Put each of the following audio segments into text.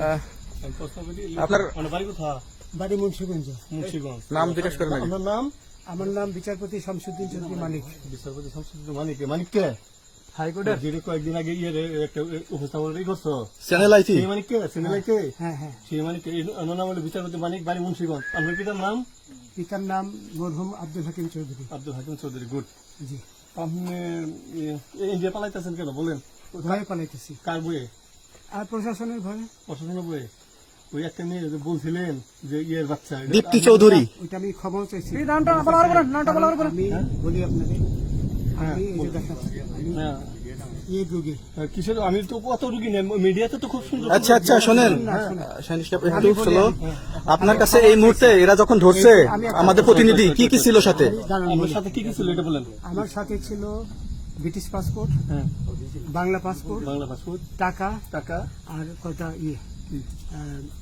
আহ, আপনার মানে বাড়ি কোথা বাড়ি মুন্সিগঞ্জ মুন্সিগঞ্জ নাম জিজ্ঞেস করেন আগে। নাম আমার নাম বিচারপতি শামসুদ্দিন চৌধুরী মালিক বিচারপতি শামসুদ্দিন মানিক মানিক কে হাইকোর্টের যেটা কয়েকদিন আগে ইয়ে একটা উপস্থাপন করছ চ্যানেল আইছি সেই মানিক কে হ্যাঁ হ্যাঁ সেই মানিক আমার নাম হলো বিচারপতি মানিক বাড়ি মুন্সিগঞ্জ আপনার পিতার নাম পিতার নাম মরহুম আব্দুল হাকিম চৌধুরী আব্দুল হাকিম চৌধুরী গুড জি আপনি ইন্ডিয়া পালাইতেছেন কেন বলেন ভয়ে পালাইতেছি কার বইয়ে আর প্রশাসনের ভয়ে প্রশাসনের বইয়ে ওই একটা মেয়ে যে বলছিলেন যে ইয়ের বাচ্চা দীপ্তি চৌধুরী। ওইটা আমি ক্ষমাও চাইছি। নামটা বলার পরে নামটা বলার পরে আমি বলি আপনাকে আমি এই যে দেখাচ্ছি। আমি হ্যাঁ রুগী। কিসের আমি তো কত রুগী নেই মিডিয়াতে তো খুব সুন্দর আচ্ছা আচ্ছা শোনেন। আপনার কাছে এই মুহূর্তে এরা যখন ধরছে আমাদের প্রতিনিধি কি কি ছিল সাথে? আমার সাথে কি কি ছিল এটা বলেন। আমার সাথে ছিল ব্রিটিশ পাসপোর্ট হ্যাঁ। বাংলা পাসপোর্ট বাংলা পাসপোর্ট টাকা টাকা। আর কয়টা ইয়ে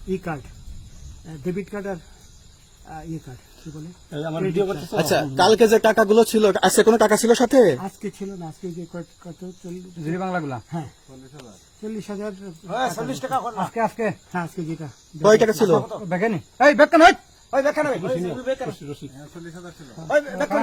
ই কার্ড ডেবিট কার্ড আর ইয়ে কার্ড কি বলে? আচ্ছা কালকে যে টাকাগুলো ছিল আজকে কোনো টাকা ছিল সাথে? আজকে ছিল না আজকে যে কত- কত চল্লিশ বাংলাগুলা? হ্যাঁ। চল্লিশ হাজার। চল্লিশ টাকা আজকে আজকে হ্যাঁ আজকে যেটা। কয় টাকা ছিল? বেকেনি এই বেকেন হই ওই বেকেন। ওই বেকেন এই বেকেন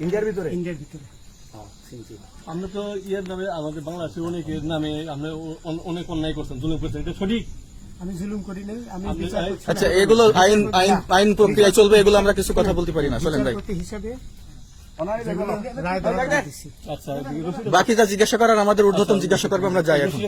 ইন্ডিয়ার ভিতরে? ইন্ডিয়ার ভিতরে। আমরা তো ইয়ের নামে আমাদের বাংলাদেশের অনেকের নামে আমরা অনেক অন্যায় করছেন জুলুম করছেন এটা সঠিক? আমি জুলুম করি নাই আমি আপনি- বিচার করছি আচ্ছা এগুলো আইন আইন আইন প্রক্রিয়ায় চলবে এগুলো আমরা কিছু কথা বলতে পারি না চলেন ভাই। হিসাবে আচ্ছা রশিদ বাকি যা জিজ্ঞাসা করার আমাদের ঊর্ধ্বতন জিজ্ঞাসা করবে আমরা যাই এখন।